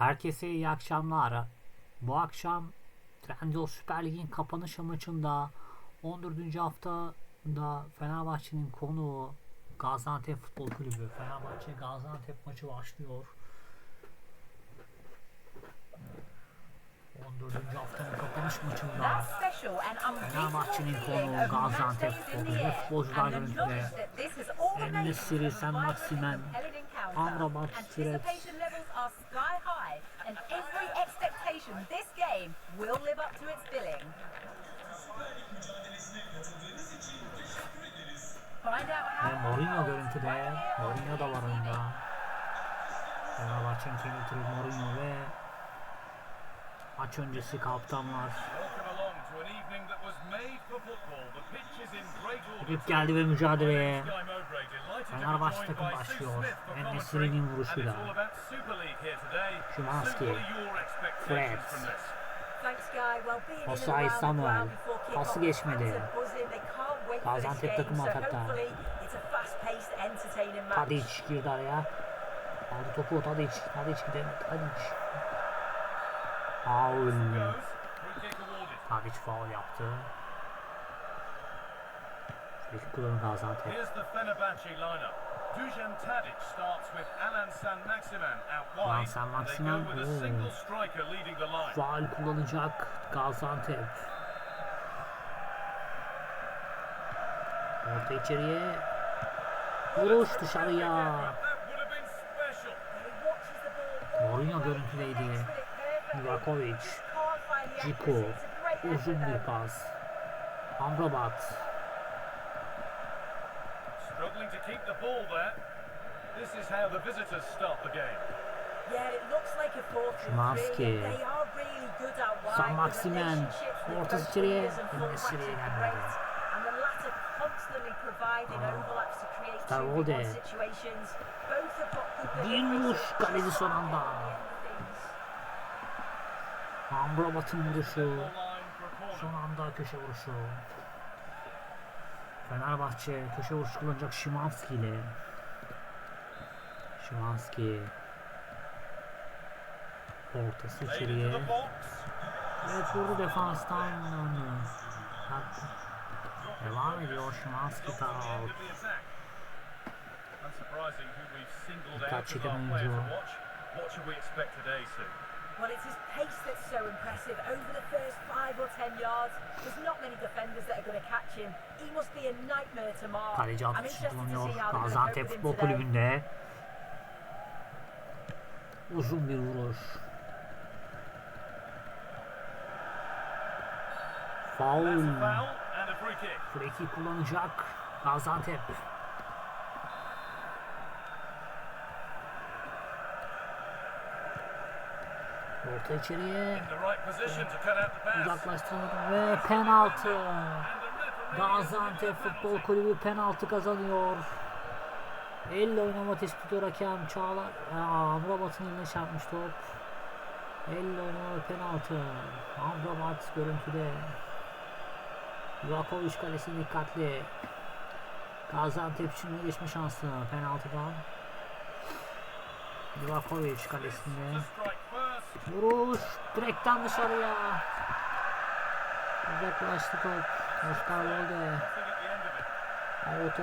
Herkese iyi akşamlar. Bu akşam Trendyol Süper Lig'in kapanış maçında 14. haftada Fenerbahçe'nin konuğu Gaziantep Futbol Kulübü. Fenerbahçe Gaziantep maçı başlıyor. 14. haftanın kapanış maçında Fenerbahçe'nin konuğu Gaziantep Futbol Kulübü futbolcular görüntüde En-Nesyri, nations Sen encounter. Amrabat, Tiret. Anticipation levels are sky high and every expectation this game will live up to its billing. Find out Ve Mourinho görüntüde. Mourinho da var oyunda. Fenerbahçe'nin teknik direktörü Mourinho ve maç öncesi kaptanlar. Rakip geldi ve mücadeleye. Sky Mowbray delighted to be Fenerbahçe takım başlıyor. En-Nesyri'nin commentary. vuruşuyla. Expectations Fred. the Samuel. Pası geçmedi. Gaziantep takımı atakta. Tadic girdi araya. Aldı topu Tadic. Tadic gidemedi. Tadic. Awarded. Tadic faul yaptı. Free kullanı Gaziantep. Here's the Fenerbahce lineup. Dujan Tadic starts with Alan San Maximan. Faal kullanacak Gaziantep. Orta içeriye. Vuruş dışarıya. Mourinho görüntüdeydi. the Ciku. Uzun bir pas. Amrabat. Struggling to keep the ball there. This is how the visitors start the game. Yeah, it looks like a 4 Szymanski. They are really good out wide. San with Ortası içeriye. are gelmedi. great. And the latter constantly providing overlaps to create Darwolde. 2v1 situations. Both have got good Bir delivery vuruş to kaleci son anda. Amrabat'ın vuruşu. Son anda köşe vuruşu. Fenerbahçe köşe vuruşu kullanacak Şimanski ile. Şimanski. Ortası içeriye. Evet vurdu defanstan döndü. Devam ediyor Şimanski end out. Dikkat çeken oyuncu. What should we expect today, Sue? Well, it's his pace that's so impressive. Over the first five or ten yards, there's not many defenders that are going to catch him. He must be a nightmare to mark. Kaleci I'm interested to see how Gaziantep with him Futbol today. Kulübü'nde. Uzun bir vuruş. Foul free kick. Freki kullanacak Gaziantep. Orta içeriye In the right position to cut out the pass. uzaklaştırıldı ve penaltı. Gaziantep Futbol Kulübü penaltı kazanıyor. Elle oynama tespit ediyor hakem Çağlar. Amrabat'ın eline çarpmış top. Elle oynama penaltı. Amrabat görüntüde. Livakovic kalesi dikkatli. Gaziantep için geçme şansı penaltıdan. Livakovic kalesinde. Vuruş direkten dışarıya. Uzaklaştı top. Of it. Auto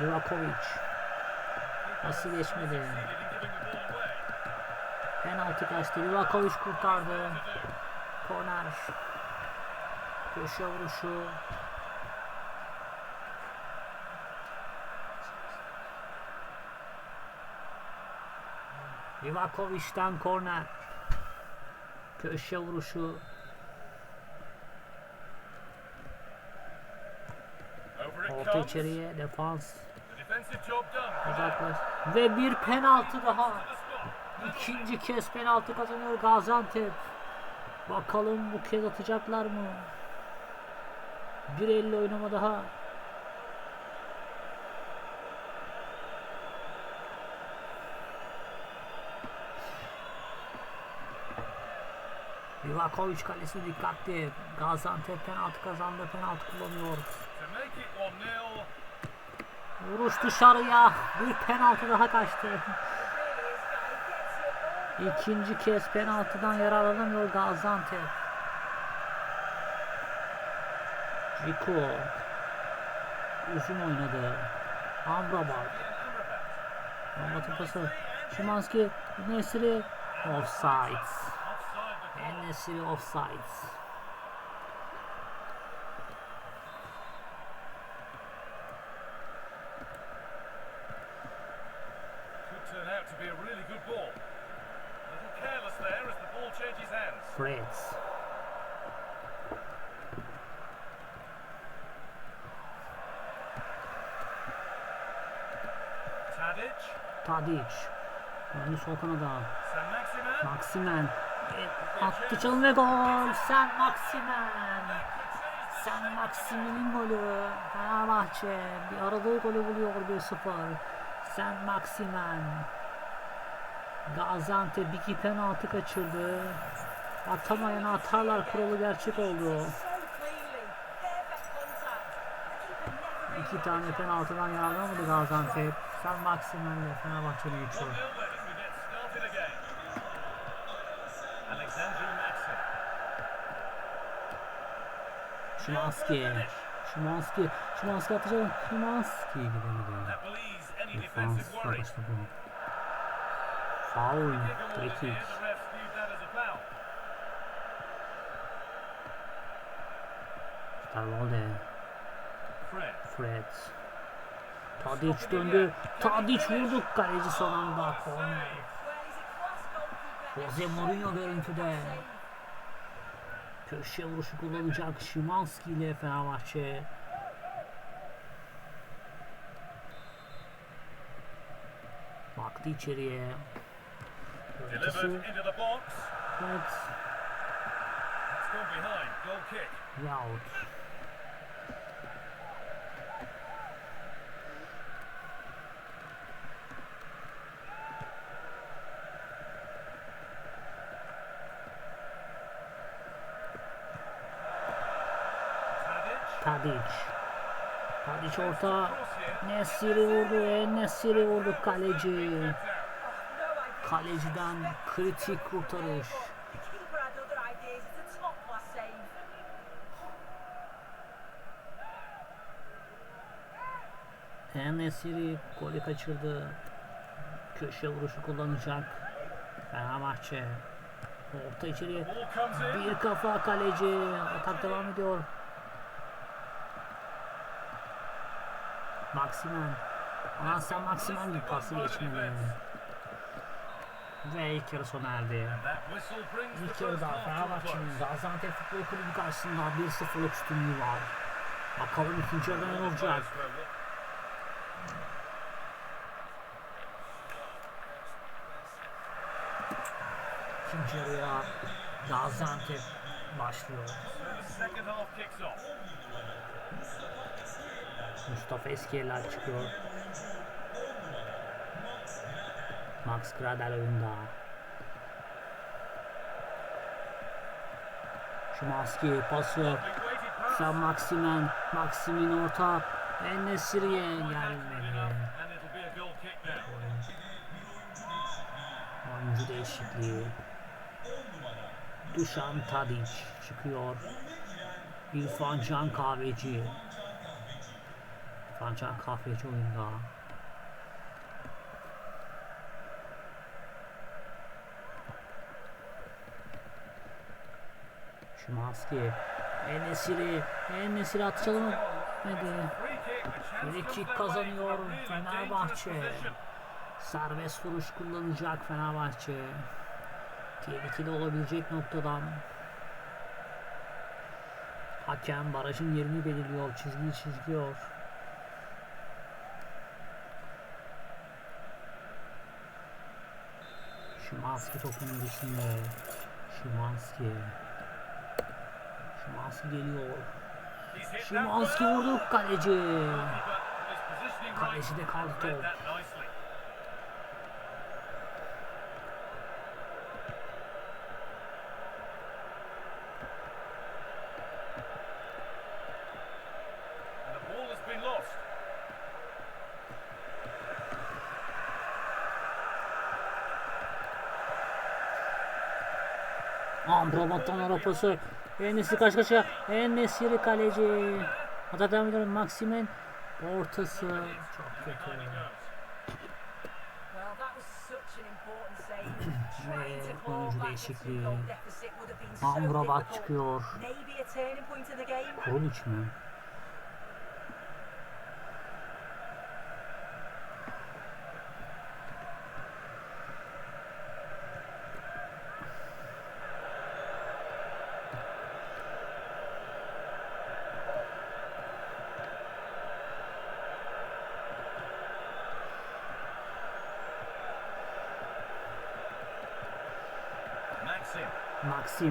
Livakovic. Pası geçmedi. Penaltı kaçtı. Livakovic kurtardı. Korner. Köşe vuruşu. Livakovic'den korner. Köşe vuruşu. Orta içeriye defans. Uzaklaş. Ve bir penaltı daha. İkinci kez penaltı kazanıyor Gaziantep. Bakalım bu kez atacaklar mı? Bir elle oynama daha. Livakovic kalesi dikkatli. Gaziantep penaltı kazandı. Penaltı kullanıyor. To make it 1-0. Vuruş dışarıya. Bir penaltı daha kaçtı. İkinci kez penaltıdan yararlanamıyor Gaziantep. Rico uzun oynadı. Amrabat. Amrabat'ın pası. Şimanski, Nesri offside. Nesri offside. Fred. Tadic. Tadic. Oyuncu sol kanada. San Maximan. Maximen. Attı çalım ve gol. Sen Maximen. Sen Maximen'in golü. Fenerbahçe bir aradığı golü buluyor 1-0. Sen Maximen. Gaziantep iki penaltı kaçırdı. Atamayan atarlar kuralı gerçek oldu. İki tane penaltıdan yararlanamadı Gaziantep. Sen Maximen'le Fenerbahçe'de geçiyor. 1-0 as we get started again. Alexandru Maxim. Şimanski. Şimanski. Şimanski atacak. Şimanski gidemedi. Defans savaştı bu. Awarded Free. Starvalde. Fred. Tadic döndü. Tadic vurdu. Kaleci son anda. Corner. Jose Mourinho görüntüde. Köşe vuruşu kullanacak Şimanski ile Fenerbahçe. Baktı içeriye. Box. Evet. Gone Tadic. Tadic. Orta. Nesiri vurdu. Nesiri vurdu kaleci. Kaleciden kritik kurtarış. The keeper had other ideas. It's a top class save. Nesiri golü kaçırdı. Köşe vuruşu kullanacak. Fenerbahçe. Orta in. Bir kafa kaleci. Atak devam ediyor. Maximen. Anasyan Maximen bir pası geçmedi. Ve ilk yarı sona erdi. İlk yarıda Fenerbahçe'nin. Gaziantep Futbol Kulübü karşısında 1-0'lık üstünlüğü var. Bakalım ikinci yarıda ne olacak? İkinci yarıya Gaziantep başlıyor. Mustafa Eskierler çıkıyor. Max Gradel oyunda. Pası. Big weighted pass. Sen Maximen. Maximin orta. Gelmedi. Goal kick now. Oyuncu değişikliği. Dušan Tadic çıkıyor. İrfan Can Kahveci. İrfan Can Kahveci oyunda. Şimanski. Enesiri. Enesiri atışalım. Hadi. Kick their way kazanıyor Fenerbahçe. Serbest vuruş kullanacak Fenerbahçe. Tehlikeli olabilecek noktadan. Hakem barajın yerini belirliyor, çizgiyi çiziyor. Şimanski topun girişinde. Şimanski. Şimanski geliyor. Şimanski vurdu kaleci. Right. Kalecide kaldı top. that nicely. And the ball has been lost. Amrabat'tan arapası. Enes'i kaç kaça. Enes'i kaleci. Atak devam ediyor. Maxim'in ortası. Çok kötü. Well, that was such an important save. Trying to claw oyuncu back a değişikliği. two-goal deficit would have been so Amrabat difficult. çıkıyor. Maybe a turning point in the game. Kuruluç mu? Maxim. Maxim. They need to be better on the ball than that. It looks the right ball.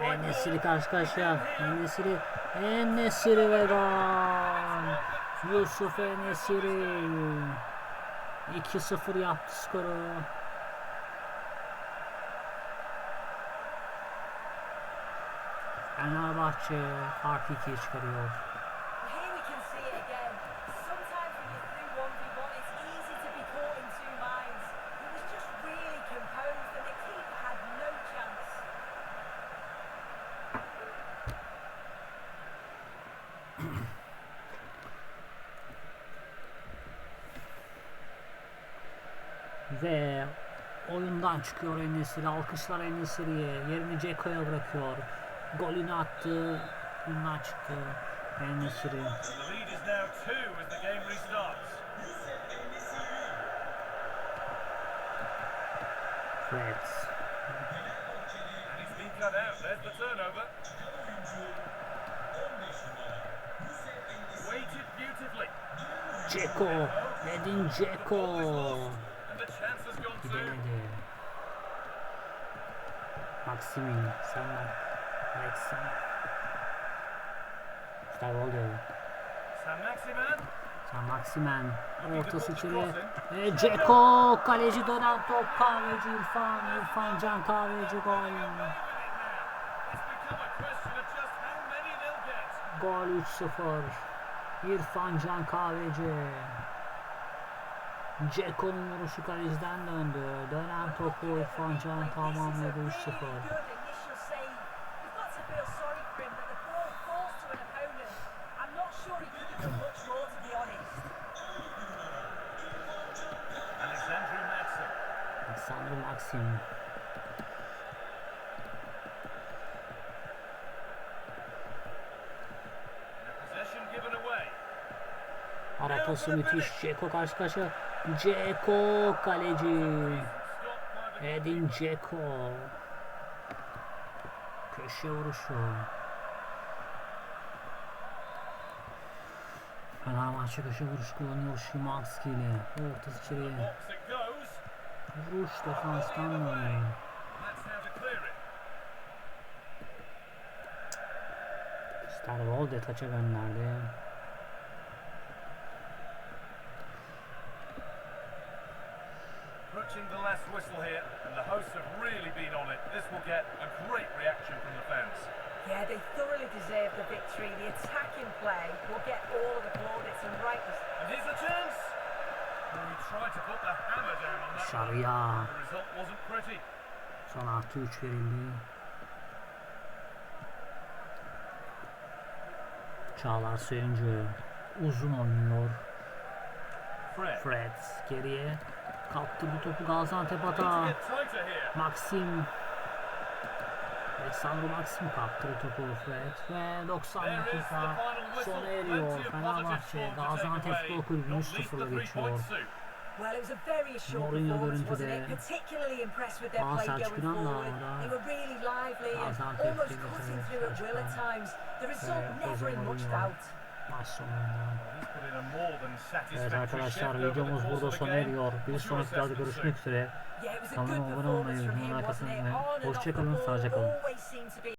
Enesiri karşı karşıya. Enesiri. Enesiri ve gol. Yusuf Enesiri. 2-0 yaptı skoru. Fenerbahçe fark 2'ye çıkarıyor. Here we can see it again. Sometimes when you're through 1v1, it's easy to be caught in two minds. He was just really composed and the keeper had no chance. Ve oyundan çıkıyor Enesiri. Alkışlar Enesiri'ye. Yerini Ceko'ya bırakıyor. Golünü attı. Oyundan çıktı. Enesiri. The lead is now two as the game restarts. Fred. And he's been cut out. There's the turnover. Waited beautifully. Ceko. Edin Ceko. And the chance has gone through. Gidemedi. Maximin. Sen Alexan. İşte oldu. San Maximan. Sen Maximen. Ortası içeri. E, Ceko. Kaleci dönen top. Kahveci İrfan. İrfan Can Kahveci gol. Gol 3-0. İrfan Can Kahveci. Ceko'nun vuruşu kaleciden döndü. Dönen topu İrfan Can tamamladı 3-0. Really good initial save. You've got to feel sorry for him that the ball falls to an opponent. I'm not sure he could have done much more, to be honest. Alexandru Maxim. Ara pası müthiş. Ceko karşı karşıya. Ceko kaleci. Edin Ceko. Köşe vuruşu. Fenerbahçe köşe vuruş kullanıyor Şimanski ile. Ortası içeriye. Vuruş defanstan dönüyor. Stervolde taça gönderdi. Approaching the last whistle here, and the hosts have really been on it. This will get a great reaction from the fans. Yeah, they thoroughly deserve the victory. The attacking play will get all of the plaudits and rightly And here's the chance. Well, he tried to put the hammer down on that. Dışarıya. The result wasn't pretty. Son artı 3 verildi. Çağlar Söyüncü uzun oynuyor. Fred. Fred geriye kaptırdı topu Gaziantep here. Maxim Alexander Maxim kaptırdı topu Fred ve 90 There is the dakika sona eriyor. Fenerbahçe Gaziantep. Futbol Kulübü Not least the 3-0'la three geçiyor. Well, it was a very short performance, wasn't it? Particularly impressed with their play going forward. They were really lively and almost cutting through at will at times. The result never in much doubt. Maç sonunda. Evet arkadaşlar videomuz burada sona eriyor. Bir sonraki videoda görüşmek üzere. Kanalıma abone olmayı, off the hoşçakalın, sağlıcakla.